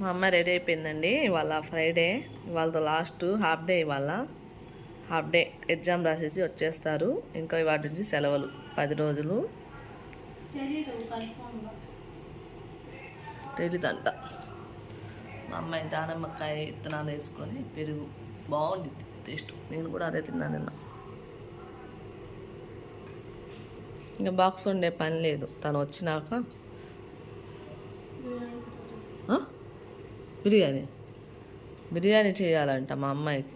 మా అమ్మ రెడీ అయిపోయిందండి ఇవాళ ఫ్రైడే ఇవాళతో లాస్ట్ హాఫ్ డే ఇవాళ. హాఫ్ డే ఎగ్జామ్ రాసేసి వచ్చేస్తారు ఇంకా వాటి నుంచి సెలవులు పది రోజులు. తెలీదంట. మా అమ్మాయి దానిమ్మకాయ విత్తనాలు వేసుకొని పెరుగు బాగుండిద్ది టేస్ట్. నేను కూడా అదే తిన్నాను నిన్న. ఇంకా బాక్స్ వండే పని లేదు తను వచ్చినాక ఆ? బిర్యానీ. బిర్యానీ చేయాలంట మా అమ్మాయికి.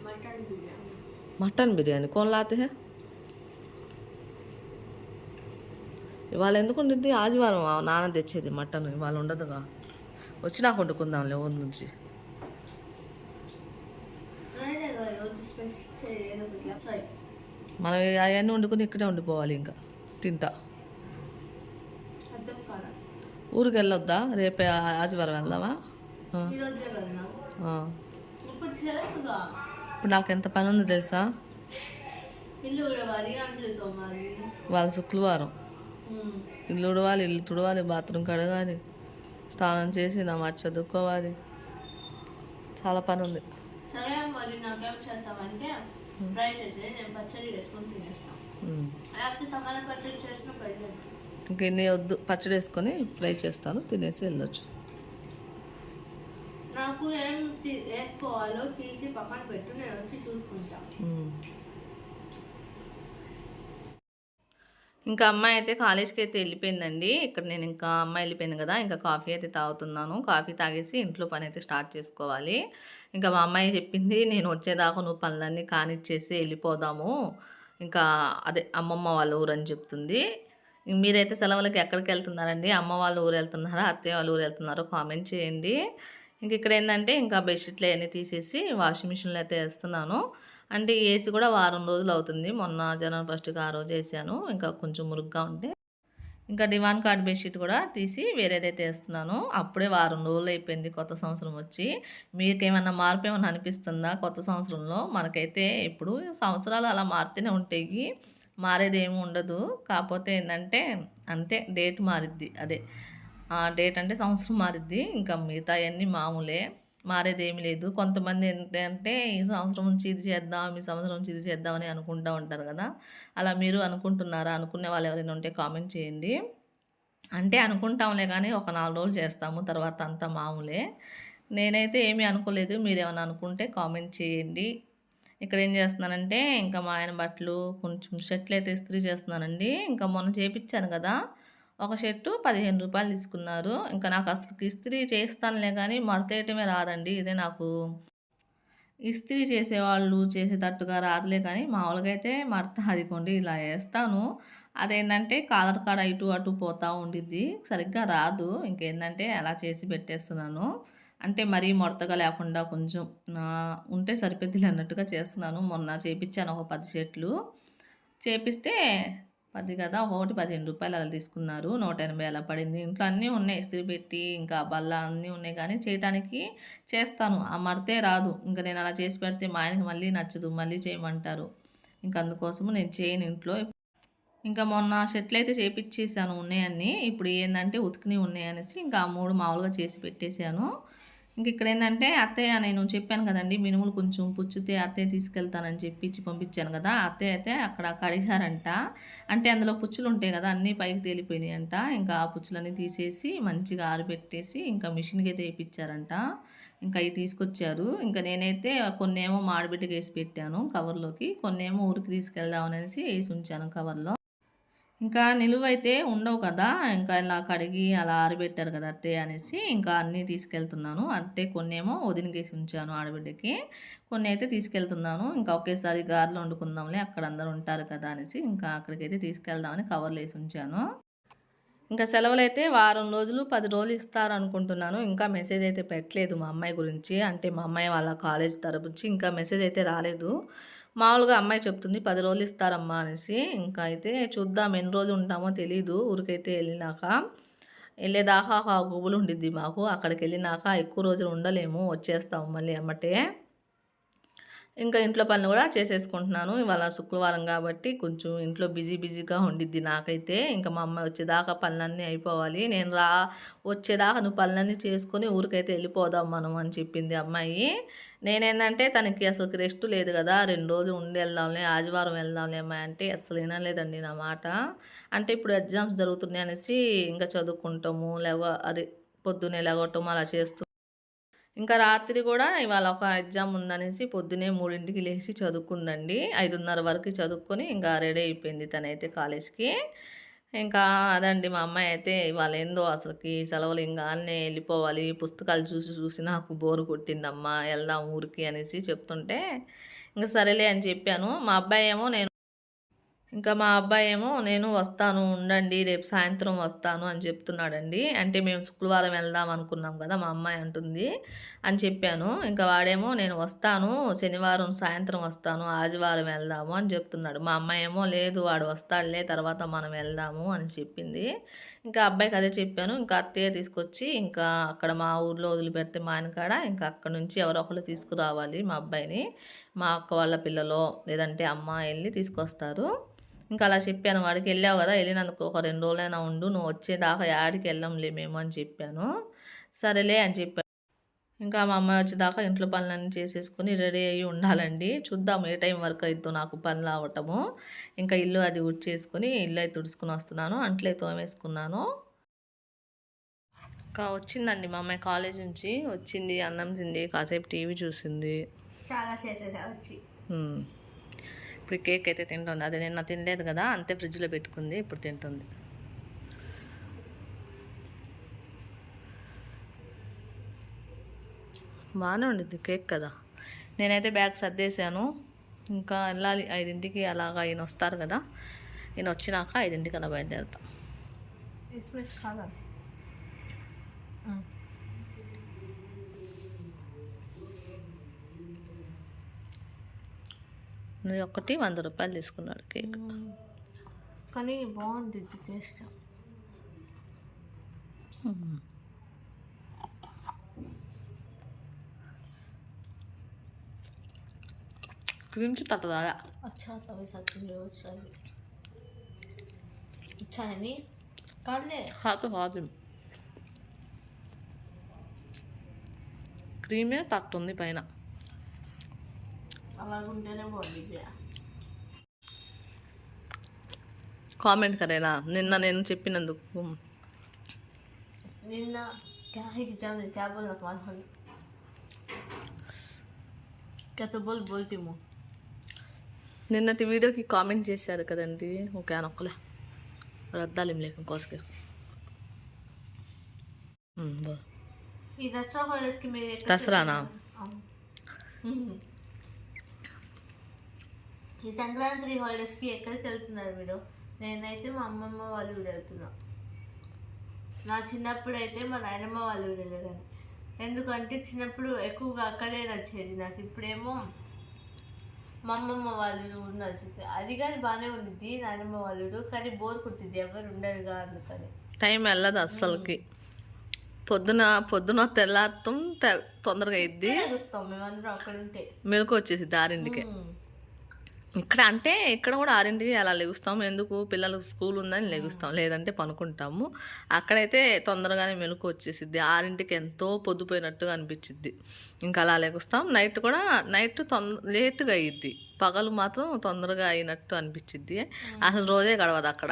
మటన్ బిర్యానీ. కోన్ లాతే ఇవాళ ఎందుకు ఉండింది? ఆదివారం నాన్న తెచ్చేది మటన్. ఇవాళ ఉండదుగా వచ్చినాక వండుకుందాం ఊరి నుంచి. మనం అవన్నీ వండుకుని ఇక్కడే ఉండిపోవాలి ఇంకా. తింటా. ఊరికి వెళ్ళొద్దా? రేపే ఆదివారం వెళ్దామా? ఇప్పుడు నాకు ఎంత పని ఉంది తెలుసా వాళ్ళ శుక్రవారం. ఇల్లు ఉడవాలి ఇల్లు తుడవాలి బాత్రూమ్ కడగాలి స్నానం చేసి నా మచ్చ చదువుకోవాలి చాలా పని ఉంది సరే మరి నాకేం చేస్తామంటే ఫ్రై చేసి నేను పచ్చడి వేసుకొని తినేస్తాను ఉమ్. లేకపోతే టమాటా పచ్చడి చేసిన పెట్టలేదు ఇంక ఇన్ని వద్దు పచ్చడి వేసుకొని ఫ్రై చేస్తాను తినేసి వెళ్ళొచ్చు. నాకు ఏం వేసుకోవాలో తీసి పక్కన పెట్టు నేను వచ్చి చూసుకుంటాను ఇంకా అమ్మాయి అయితే కాలేజ్కి అయితే వెళ్ళిపోయిందండి. ఇక్కడ నేను ఇంకా అమ్మాయి వెళ్ళిపోయింది కదా ఇంకా కాఫీ అయితే తాగుతున్నాను. కాఫీ తాగేసి ఇంట్లో పని అయితే స్టార్ట్ చేసుకోవాలి. ఇంకా మా అమ్మాయి చెప్పింది నేను వచ్చేదాకా నువ్వు పనులన్నీ కానిచ్చేసి వెళ్ళిపోదాము. ఇంకా అదే అమ్మమ్మ వాళ్ళ ఊరు అని చెప్తుంది. మీరైతే సెలవులకి ఎక్కడికి వెళ్తున్నారండి? అమ్మ వాళ్ళ ఊరు వెళ్తున్నారా? అత్తయ్య వాళ్ళ ఊరు వెళ్తున్నారో కామెంట్ చేయండి. ఇంక ఇక్కడ ఏంటంటే ఇంకా బెడ్షీట్లు అవన్నీ తీసేసి వాషింగ్ మిషన్లో అయితే వేస్తున్నాను. అంటే ఏసీ కూడా వారం రోజులు అవుతుంది. మొన్న జనవరి ఫస్ట్కి ఆ రోజు వేసాను. ఇంకా కొంచెం మురుగ్గా ఉంటే. ఇంకా డిమాండ్ కార్డ్ బెడ్షీట్ కూడా తీసి వేరేదైతే వేస్తున్నాను. అప్పుడే వారం రోజులు అయిపోయింది కొత్త సంవత్సరం వచ్చి. మీకేమన్నా మార్పు ఏమన్నా అనిపిస్తుందా కొత్త సంవత్సరంలో? మనకైతే ఇప్పుడు సంవత్సరాలు అలా మారుతూనే ఉంటాయి. మారేది ఏమి ఉండదు. కాకపోతే ఏంటంటే అంతే డేట్ మారిద్ది. అదే. డేట్ అంటే సంవత్సరం మారిద్ది. ఇంకా మిగతా అన్నీ మామూలే. మారేది ఏమీ లేదు. కొంతమంది ఏంటంటే ఈ సంవత్సరం నుంచి ఇది చేద్దాం ఈ సంవత్సరం నుంచి ఇది చేద్దామని అనుకుంటూ ఉంటారు కదా. అలా మీరు అనుకుంటున్నారా? అనుకునే వాళ్ళు ఎవరైనా ఉంటే కామెంట్ చేయండి. అంటే అనుకుంటాంలే కానీ ఒక నాలుగు రోజులు చేస్తాము. తర్వాత అంతా మామూలే. నేనైతే ఏమీ అనుకోలేదు. మీరు ఏమైనా అనుకుంటే కామెంట్ చేయండి. ఇక్కడ ఏం చేస్తున్నానంటే ఇంకా మా ఆయన బట్టలు కొంచెం షర్ట్లు అయితే ఇస్త్రీ చేస్తున్నానండి. ఇంకా మొన్న చేపించాను కదా. ఒక షర్టు పదిహేను రూపాయలు తీసుకున్నారు. ఇంకా నాకు అసలు ఇస్త్రీ చేస్తానులే కానీ మడతేయటమే రాదండి. ఇదే నాకు ఇస్త్రీ చేసేవాళ్ళు చేసేటట్టుగా రాదులే కానీ మామూలుగా అయితే మడత అదికోండి ఇలా వేస్తాను. అదేంటంటే కాలర్ కాడ ఇటు అటు పోతూ ఉండిద్ది. సరిగ్గా రాదు. ఇంకేంటంటే అలా చేసి పెట్టేస్తున్నాను. అంటే మరీ ముడతగా లేకుండా కొంచెం ఉంటే సరిపోద్ది అన్నట్టుగా చేస్తున్నాను. మొన్న చేపించాను ఒక పది షర్ట్లు. చేపిస్తే పది కదా ఒకటి పదిహేను రూపాయలు అలా తీసుకున్నారు. నూట ఎనభై అలా పడింది. ఇంట్లో అన్నీ ఉన్నాయి ఇస్త్రీ పెట్టి ఇంకా బల్ల అన్నీ ఉన్నాయి. కానీ చేయడానికి చేస్తాను. ఆ మడితే రాదు. ఇంకా నేను అలా చేసి పెడితే మా ఆయనకి మళ్ళీ నచ్చదు. మళ్ళీ చేయమంటారు. ఇంకా అందుకోసము నేను చేయను ఇంట్లో. ఇంకా మొన్న షర్ట్లు అయితే చేపించేసాను ఉన్నాయన్నీ. ఇప్పుడు ఏంటంటే ఉతికినవి ఉన్నాయనేసి ఇంకా ఆ మూడు మామూలుగా చేసి పెట్టేశాను ఇంక ఇక్కడ ఏంటంటే అత్తయ్య నేను చెప్పాను కదండి మినుములు కొంచెం పుచ్చితే అత్తయ్య తీసుకెళ్తానని చెప్పి పంపించాను కదా అత్తయ్య అయితే అక్కడ కడిగారంట. అంటే అందులో పుచ్చులు ఉంటాయి కదా అన్నీ పైకి తేలిపోయినాయి అంట ఇంకా ఆ పుచ్చులన్నీ తీసేసి మంచిగా ఆరబెట్టేసి ఇంకా మిషన్కి అయితే వేయించారంట ఇంకా అవి తీసుకొచ్చారు. ఇంకా నేనైతే కొన్నేమో మాడబిడ్డకి వేసి పెట్టాను కవర్లోకి కొన్నేమో ఊరికి తీసుకెళ్దాం వేసి ఉంచాను కవర్లో. ఇంకా నిలువైతే ఉండవు కదా. ఇంకా ఇలా కడిగి అలా ఆరబెట్టారు కదా అత్తయ్య అనేసి ఇంకా అన్నీ తీసుకెళ్తున్నాను. అంటే కొన్నేమో వదినకేసి ఉంచాను ఆడబిడ్డకి. కొన్ని అయితే తీసుకెళ్తున్నాను. ఇంకా ఒకేసారి గారెలు వండుకుందాంలే అక్కడ అందరూ ఉంటారు కదా అనేసి ఇంకా అక్కడికైతే తీసుకెళ్దామని కవర్లు వేసి ఉంచాను. ఇంకా సెలవులు అయితే వారం రోజులు పది రోజులు ఇస్తారు అనుకుంటున్నాను ఇంకా మెసేజ్ అయితే పెట్టలేదు మా అమ్మాయి గురించి. అంటే మా అమ్మాయి వాళ్ళ కాలేజ్ తరపు ఇంకా మెసేజ్ అయితే రాలేదు. మామూలుగా అమ్మాయి చెప్తుంది పది రోజులు ఇస్తారమ్మా అనేసి. ఇంకా అయితే చూద్దాం ఎన్ని రోజులు ఉంటామో తెలీదు. ఊరికైతే వెళ్ళినాక వెళ్ళేదాకా ఒక గుబులు ఉండిద్ది మాకు. అక్కడికి వెళ్ళినాక ఎక్కువ రోజులు ఉండలేము. వచ్చేస్తాము మళ్ళీ అమ్మటే. ఇంకా ఇంట్లో పనులు కూడా చేసేసుకుంటున్నాను. ఇవాళ శుక్రవారం కాబట్టి కొంచెం ఇంట్లో బిజీ బిజీగా ఉండిద్ది నాకైతే. ఇంకా మా అమ్మాయి వచ్చేదాకా పనులన్నీ అయిపోవాలి. నేను రా వచ్చేదాకా నువ్వు పనులన్నీ చేసుకొని ఊరికైతే వెళ్ళిపోదాం మనం అని చెప్పింది అమ్మాయి. నేనేందంటే తనకి అసలు రెస్ట్ లేదు కదా. రెండు రోజులు ఉండి వెళ్దాంలే ఆదివారం వెళ్దాంలే అమ్మాయి అంటే అసలు వినలేదండి నా మాట. అంటే ఇప్పుడు ఎగ్జామ్స్ జరుగుతున్నాయి అనేసి ఇంకా చదువుకుంటాము లేవ అదే పొద్దున్నే లేవటం అలా చేస్తూ ఇంకా రాత్రి కూడా ఇవాళ ఒక ఎగ్జామ్ ఉందనేసి పొద్దునే మూడింటికి లేచి చదువుకుందండి. ఐదున్నర వరకు చదువుకొని ఇంకా రెడీ అయిపోయింది తనైతే కాలేజ్కి. ఇంకా అదండి మా అమ్మాయి అయితే ఇవాళ ఏందో అసలుకి సెలవులు ఇంకా అన్నీ వెళ్ళిపోవాలి పుస్తకాలు చూసి చూసి నాకు బోరు కొట్టిందమ్మా వెళ్దాం ఊరికి అనేసి చెప్తుంటే ఇంకా సరేలే అని చెప్పాను. మా అబ్బాయి ఏమో నేను ఇంకా మా అబ్బాయి ఏమో నేను వస్తాను ఉండండి రేపు సాయంత్రం వస్తాను అని చెప్తున్నాడండి. అంటే మేము శుక్రవారం వెళ్దాం అనుకున్నాం కదా మా అమ్మాయి అంటుంది అని చెప్పాను. ఇంకా వాడేమో నేను వస్తాను శనివారం సాయంత్రం వస్తాను ఆదివారం వెళ్దాము అని చెప్తున్నాడు. మా అమ్మాయి ఏమో లేదు వాడు వస్తాడులే తర్వాత మనం వెళ్దాము అని చెప్పింది. ఇంకా అబ్బాయికి అదే చెప్పాను. ఇంకా అత్తయ్య తీసుకొచ్చి ఇంకా అక్కడ మా ఊర్లో వదిలిపెడితే మా ఆయనకాడ ఇంకా అక్కడ నుంచి ఎవరో ఒకరు తీసుకురావాలి మా అబ్బాయిని. మా అక్క వాళ్ళ పిల్లలో లేదంటే అమ్మ వెళ్ళి తీసుకొస్తారు. ఇంకా అలా చెప్పాను వాడికి వెళ్ళావు కదా వెళ్ళినందుకు ఒక రెండు రోజులైనా ఉండు నువ్వు వచ్చేదాకా యాడికి వెళ్ళంలే మేము అని చెప్పాను. సరేలే అని చెప్పాను ఇంకా మా అమ్మాయి వచ్చేదాకా ఇంట్లో పనులన్నీ చేసేసుకుని రెడీ అయ్యి ఉండాలండి. చూద్దాం ఏ టైం వరకు అవుతుందో నాకు పనులు అవ్వటము ఇంకా ఇల్లు అది ఉడ్చేసుకొని ఇల్లు అయితే తుడుచుకుని వస్తున్నాను అంట్లే తోమేసుకున్నాను. ఇంకా వచ్చిందండి మా అమ్మాయి కాలేజ్ నుంచి. వచ్చింది అన్నం తింది కాసేపు టీవీ చూసింది. చాలా చేసేదా వచ్చి. ఇప్పుడు కేక్ అయితే తింటుంది. అది నిన్న తినలేదు కదా అంతే ఫ్రిడ్జ్లో పెట్టుకుంది ఇప్పుడు తింటుంది. బాగానే ఉండిద్ది కేక్ కదా. నేనైతే బ్యాగ్ సర్దేశాను. ఇంకా వెళ్ళాలి ఐదింటికి అలాగా ఈయన వస్తారు కదా. ఈయన వచ్చినాక ఐదింటికి అలా బయలుదేరుతాం इसमें खाना ఇది ఒకటి వంద రూపాయలు తీసుకున్నాడు కేక్ కానీ బాగుంది టేస్ట్ క్రీమ్స్ తట్టదాగా अच्छा तभी सच में वो चाहिए अच्छा है नहीं कर ले హాతు హాతు క్రీమే తట్టుంది పైన అలాగుంటేనే బాగుంది కామెంట్ కరేనా? నిన్న నేను చెప్పినందుకు. నిన్న బోల్ నిన్నటి వీడియోకి కామెంట్ చేశారు కదండి. ఓకే అనొక్కలే రద్దాలేం లేక కోసకే దసరా హాలిడేస్కి మీరు దసరానా? ఈ సంక్రాంతి హాలిడేస్కి ఎక్కడికి వెళ్తున్నారు మీరు? నేనైతే మా అమ్మమ్మ వాళ్ళు ఊరు వెళ్తున్నా. నా చిన్నప్పుడు అయితే మా నాయనమ్మ వాళ్ళు ఊరు వెళ్ళేదాన్ని. ఎందుకంటే చిన్నప్పుడు ఎక్కువగా అక్కడే నచ్చేది నాకు. ఇప్పుడేమో మా అమ్మమ్మ వాళ్ళ ఊరు నచ్చుతుంది అది కానీ బాగానే ఉండిద్ది నాయనమ్మ వాళ్ళ కానీ బోర్ కుట్టిద్ది ఎవరు ఉండరుగా అందుకని. టైం వెళ్ళదు అస్సలకి. పొద్దున పొద్దున తెల్లారతం తె తొందరగా అయింది చూస్తాం మేమందరం అక్కడ ఉంటే మెలకు వచ్చేసి ఆరింటికి మ్మ్. ఇక్కడ అంటే ఇక్కడ కూడా ఆరింటికి అలా లెగుస్తాము ఎందుకు? పిల్లలకు స్కూల్ ఉందని లెగుస్తాం. లేదంటే పనుకుంటాము. అక్కడైతే తొందరగానే మెలకు వచ్చేసిద్ది. ఆరింటికి ఎంతో పొద్దుపోయినట్టుగా అనిపించిద్ది. ఇంకా అలా లెగుస్తాం. నైట్ కూడా నైట్ తొంద లేట్గా అయ్యిద్ది పగలు మాత్రం తొందరగా అయినట్టు అనిపించిద్ది. అసలు రోజే గడవదు అక్కడ.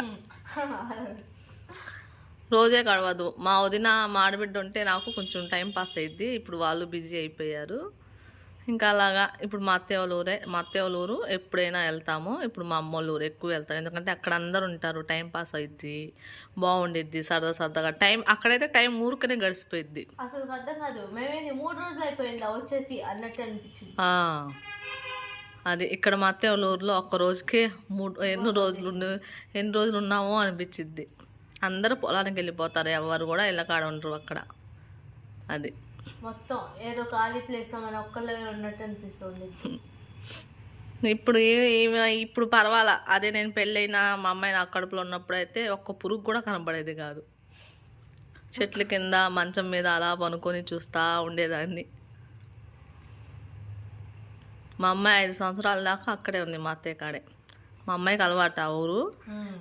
రోజే గడవదు. మా వదిన మాడబిడ్డ ఉంటే నాకు కొంచెం టైం పాస్ అయ్యిద్ది ఇప్పుడు వాళ్ళు బిజీ అయిపోయారు. ఇంకా అలాగా ఇప్పుడు మా అత్తయ్య వాళ్ళ ఊరే మా అత్తయ్య వాళ్ళ ఊరు ఎప్పుడైనా వెళ్తాము. ఇప్పుడు మా అమ్మ వాళ్ళ ఊరు ఎక్కువ వెళ్తాం ఎందుకంటే అక్కడ అందరు ఉంటారు. టైం పాస్ అయ్యిద్ది బాగుండిద్ది సరదా సరదాగా. టైం అక్కడైతే టైం ఊరికనే గడిచిపోయిద్ది. అసలు అర్థం కాదు. మేమేది మూడు రోజులు అయిపోయిందా వచ్చేసి అన్నట్టు అనిపించింది. అది ఇక్కడ మా అత్తయ్య వాళ్ళ ఊర్లో ఒక్క రోజుకే మూడు ఎన్ని రోజులు ఎన్ని రోజులు ఉన్నామో అనిపించిద్ది. అందరూ పొలానికి వెళ్ళిపోతారు. ఎవరు కూడా ఇళ్ళకాడ ఉండరు అక్కడ. అది. మొత్తం ఏదో ఖాళీ ప్లేస్లో మన ఒక్కళ్ళే ఉన్నట్టు అనిపిస్తుంది. ఇప్పుడు ఏ- ఈమె ఇప్పుడు పర్వాలా. అదే నేను పెళ్ళైనా మా అమ్మాయి నా కడుపులో ఉన్నప్పుడు అయితే ఒక్క పురుగు కూడా కనపడేది కాదు. చెట్ల కింద మంచం మీద అలా పనుకొని చూస్తూ ఉండేదాన్ని. మా అమ్మాయి ఐదు సంవత్సరాల దాకా అక్కడే ఉంది మా అత్తయ్య కాడే. మా అమ్మాయికి అలవాటు ఆ ఊరు.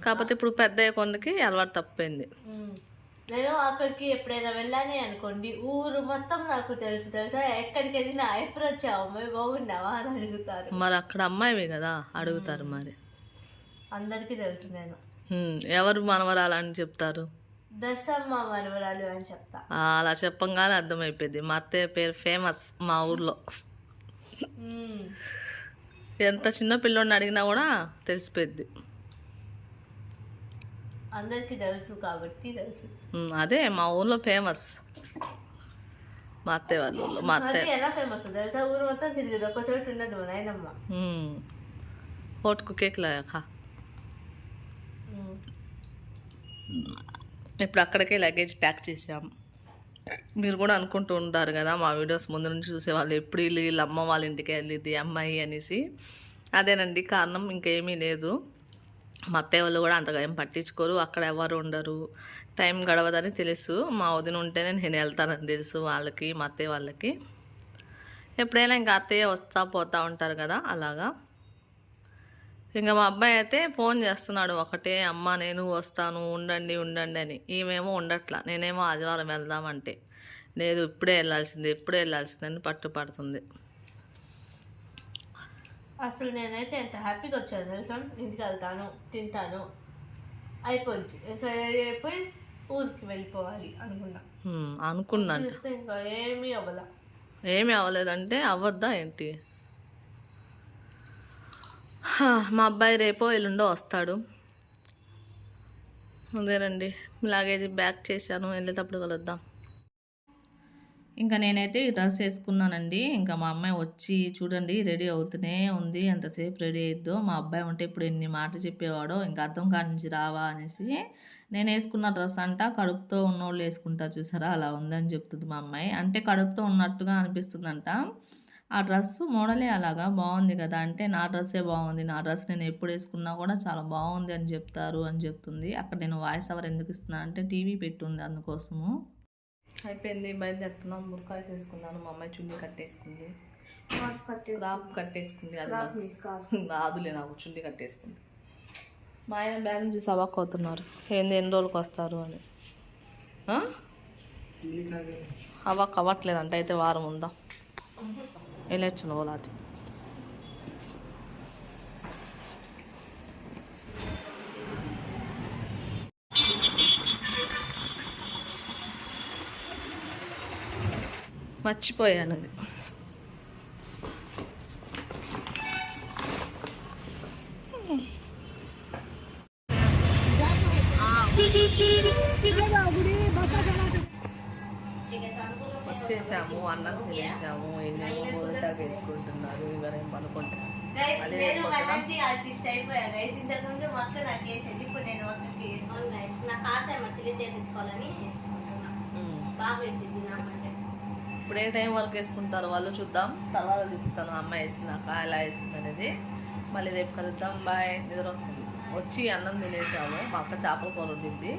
కాకపోతే ఇప్పుడు పెద్ద కొందకి అలవాటు తప్పిపోయింది. ఉమ్. నేను అక్కడికి ఎప్పుడైనా వెళ్ళానే అనుకోండి ఊరు మొత్తం నాకు తెలుసు తెలుసా? ఎక్కడికి వెళ్ళినా ఎప్పుడు వచ్చావు అమ్మాయి బాగున్నావా? అని అడుగుతారు. మరి అక్కడ అమ్మాయివి కదా? అడుగుతారు మరి. అందరికీ తెలుసు నేను. ఎవరు మనవరాలు అని చెప్తారు? దశమ్మ మనవరాలు అని చెప్తా. ఆ, అలా చెప్పంగానే అర్థమైపోయింది మా అత్తయ్య పేరు ఫేమస్ మా ఊర్లో. ఎంత చిన్న పిల్లోడిని అడిగినా కూడా తెలిసిపోద్ది అందరికీ తెలుసు కాబట్టి తెలుసు. అదే మా ఊర్లో ఫేమస్. మా అత్తయ్య వాళ్ళ ఊర్లో మా అత్తయ్య. ఎలా ఫేమస్ తెలుసా? ఊరు మొత్తం తిరిగేది. ఒక చోటు ఉండదు మా నాయనమ్మ. ఓటుకు కేక్ లాగా ఉమ్. ఇప్పుడు అక్కడికే లగేజ్ ప్యాక్ చేసాం మీరు కూడా అనుకుంటూ ఉంటారు కదా మా వీడియోస్ ముందు నుంచి చూసేవాళ్ళు ఎప్పుడు వీళ్ళు వీళ్ళ అమ్మ వాళ్ళ ఇంటికి వెళ్ళింది అమ్మాయి అనేసి. అదేనండి కారణం ఇంకేమీ లేదు. మా అత్తయ్య వాళ్ళు కూడా అంతగా ఏం పట్టించుకోరు. అక్కడ ఎవరు ఉండరు. టైం గడవదని తెలుసు. మా వదిన ఉంటేనే నేను వెళ్తానని తెలుసు వాళ్ళకి మా అత్తయ్య వాళ్ళకి. ఎప్పుడైనా ఇంకా అత్తయ్య వస్తా పోతా ఉంటారు కదా అలాగా. ఇంకా మా అబ్బాయి అయితే ఫోన్ చేస్తున్నాడు ఒకటే అమ్మ నేను వస్తాను ఉండండి ఉండండి అని. ఈమెమో ఉండట్లా. నేనేమో ఆదివారం వెళ్దామంటే. లేదు ఇప్పుడే వెళ్ళాల్సిందే ఇప్పుడే వెళ్ళాల్సిందని పట్టుపడుతుంది. అసలు నేనైతే ఎంత హ్యాపీగా వచ్చాను తెలుసా? ఇంటికి వెళ్తాను తింటాను. అయిపోద్ది ఇంకా అయిపోయి ఊరికి వెళ్ళిపోవాలి అనుకున్నా. అనుకున్నాను చూస్తే ఇంకా ఏమీ అవ్వాల. ఏమి అవ్వలేదంటే అవ్వద్దా ఏంటి? మా అబ్బాయి రేపో ఎల్లుండో వస్తాడు. అదేనండి లగేజ్ బ్యాక్ చేశాను. వెళ్ళేటప్పుడు కలుద్దాం. ఇంకా నేనైతే ఈ డ్రెస్ వేసుకున్నానండి. ఇంకా మా అమ్మాయి వచ్చి చూడండి రెడీ అవుతూనే ఉంది. ఎంతసేపు రెడీ అయిద్దో మా అబ్బాయి ఉంటే ఇప్పుడు ఎన్ని మాటలు చెప్పేవాడో ఇంకా అర్థం కాడి నుంచి రావా అనేసి నేను వేసుకున్న డ్రెస్ అంట కడుపుతో ఉన్నోళ్ళు వేసుకుంటారు చూసారా? అలా ఉందని చెప్తుంది మా అమ్మాయి. అంటే కడుపుతో ఉన్నట్టుగా అనిపిస్తుందంట. ఆ డ్రెస్ మోడలే అలాగా బాగుంది కదా? అంటే నా డ్రెస్సే బాగుంది. నా డ్రెస్ నేను ఎప్పుడు వేసుకున్నా కూడా చాలా బాగుంది అని చెప్తారు అని చెప్తుంది. అక్కడ నేను వాయిస్ ఎవరు ఎందుకు ఇస్తున్నా అంటే టీవీ పెట్టుంది అందుకోసము. అయిపోయింది బయలుదేరుతున్నాం. బుర్కాలు చేసుకున్నాను. మా అమ్మాయి చున్నీ కట్టేసుకుంది. స్క్రాప్ కట్టేసుకుంది. అది రాదులే నాకు చున్నీ కట్టేసుకుంది. మా ఆయన బ్యాగ్ చూసి అవాక్ అవుతున్నారు. ఏంది ఎన్ని రోజులకు వస్తారు అని. ఆ? అవాక్ అవ్వట్లేదంట అయితే వారం ఉందా? వెళ్ళొచ్చు నువ్వు మర్చిపోయాను. అది వచ్చేసాము అన్నం తినేసాము ఎన్నెన్నో మొదటగా వేసుకుంటున్నారు ఇవరేం పనుకుంటారు మళ్ళీ నేను ఆర్టిస్ట్ అయిపోయా. గైస్ ఇంతకు ముందు మా అక్క నాకు వేసేది ఇప్పుడు నేను అక్కకి అవును నాకు ఆశ మా చెల్లి తెప్పించుకోవాలని. బాగా వేసింది నాకంటే ఇప్పుడు ఏ టైం వరకు వేసుకుంటారు. వాళ్ళు చూద్దాం. తర్వాత చూపిస్తాను అమ్మాయి వేసినాక ఎలా వేసింది అనేది. మళ్ళీ రేపు కలుద్దాం. బాయ్. నిద్ర వస్తుంది. వచ్చి అన్నం తినేసాము. మా అక్క చేపల కూర ఉండింది